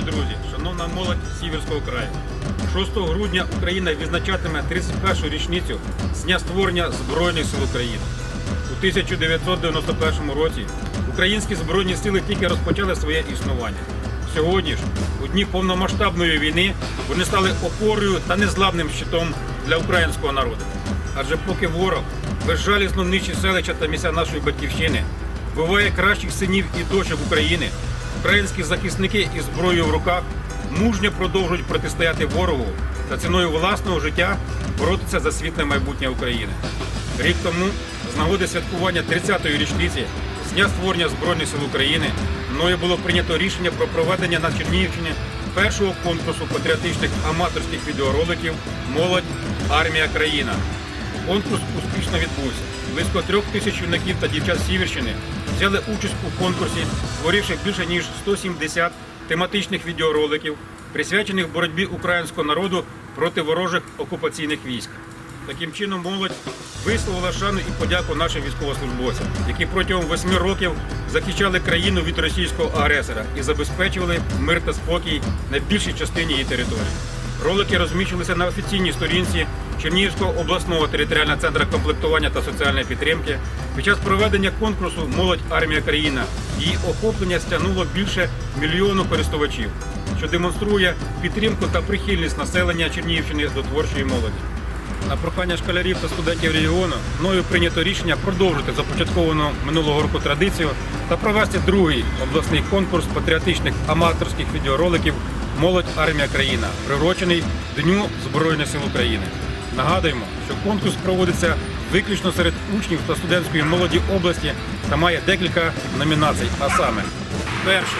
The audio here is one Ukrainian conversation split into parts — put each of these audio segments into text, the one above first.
друзі, шановна молодь Сіверського краю. 6 грудня Україна відзначатиме 31-ю річницю з дня створення Збройних сил України. У 1991 році українські збройні сили тільки розпочали своє існування. Сьогодні ж, у дні повномасштабної війни, вони стали опорою та незламним щитом для українського народу. Адже поки ворог безжалісно нищить селища та місця нашої батьківщини, вбиває кращих синів і дочок України, українські захисники із зброєю в руках мужньо продовжують протистояти ворогу та ціною власного життя боротися за світле майбутнє України. Рік тому, з нагоди святкування 30-ї річниці з дня створення Збройних сил України, мною було прийнято рішення про проведення на Чернігівщині першого конкурсу патріотичних аматорських відеороликів Молодь, армія, країна. Конкурс успішно відбувся. Близько трьох тисяч юнаків та дівчат Сіверщини взяли участь у конкурсі, створивши більше ніж 170 тематичних відеороликів, присвячених боротьбі українського народу проти ворожих окупаційних військ. Таким чином, молодь висловила шану і подяку нашим військовослужбовцям, які протягом восьми років захищали країну від російського агресора і забезпечували мир та спокій на більшій частині її території. Ролики розміщувалися на офіційній сторінці Чернігівського обласного територіального центру комплектування та соціальної підтримки. Під час проведення конкурсу Молодь армія країна її охоплення стягнуло більше мільйону користувачів, що демонструє підтримку та прихильність населення Чернігівщини до творчої молоді. На прохання школярів та студентів регіону мною прийнято рішення продовжити започатковану минулого року традицію та провести другий обласний конкурс патріотичних аматорських відеороликів Молодь армія країна, приурочений Дню Збройних сил України. Нагадуємо, що конкурс проводиться виключно серед учнів та студентської молоді області та має декілька номінацій. А саме, перше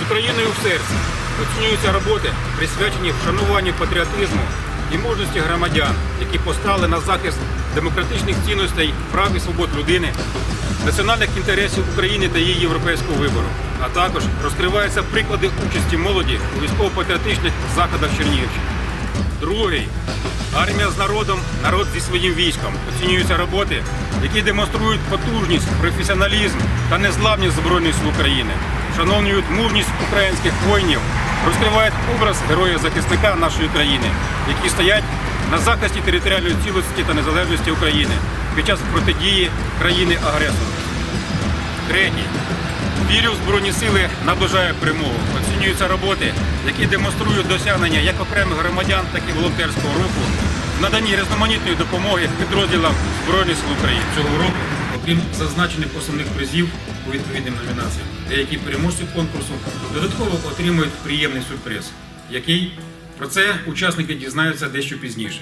з Україною в серці оцінюються роботи, присвячені вшануванню патріотизму і мужності громадян, які постали на захист демократичних цінностей, прав і свобод людини, національних інтересів України та її європейського вибору. А також розкриваються приклади участі молоді у військово-патріотичних заходах Чернігівщини. Другий армія з народом, народ зі своїм військом. Оцінюються роботи, які демонструють потужність, професіоналізм та незламність Збройних сил України, вшановлюють мужність українських воїнів, розкривають образ героя-захисника нашої країни, які стоять на захисті територіальної цілості та незалежності України під час протидії країни-агресору. Третій. Вірю в Збройні сили наближає перемогу. Оцінюються роботи, які демонструють досягнення як окремих громадян, так і волонтерського руху в наданні різноманітної допомоги підрозділам Збройних сил України. Цього року, окрім зазначених основних призів у відповідним номінаціям, деякі переможці конкурсу додатково отримують приємний сюрприз, який про це учасники дізнаються дещо пізніше.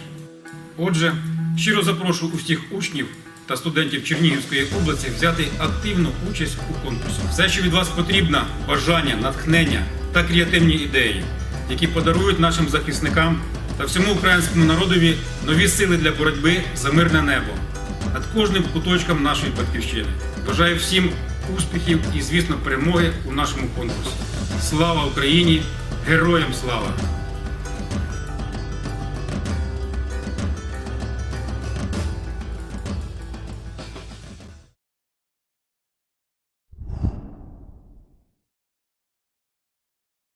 Отже, щиро запрошую усіх учнів та студентів Чернігівської області взяти активну участь у конкурсі. Все, що від вас потрібно, бажання, натхнення та креативні ідеї, які подарують нашим захисникам та всьому українському народові нові сили для боротьби за мирне небо над кожним куточком нашої батьківщини. Бажаю всім успіхів і, звісно, перемоги у нашому конкурсі. Слава Україні! Героям слава!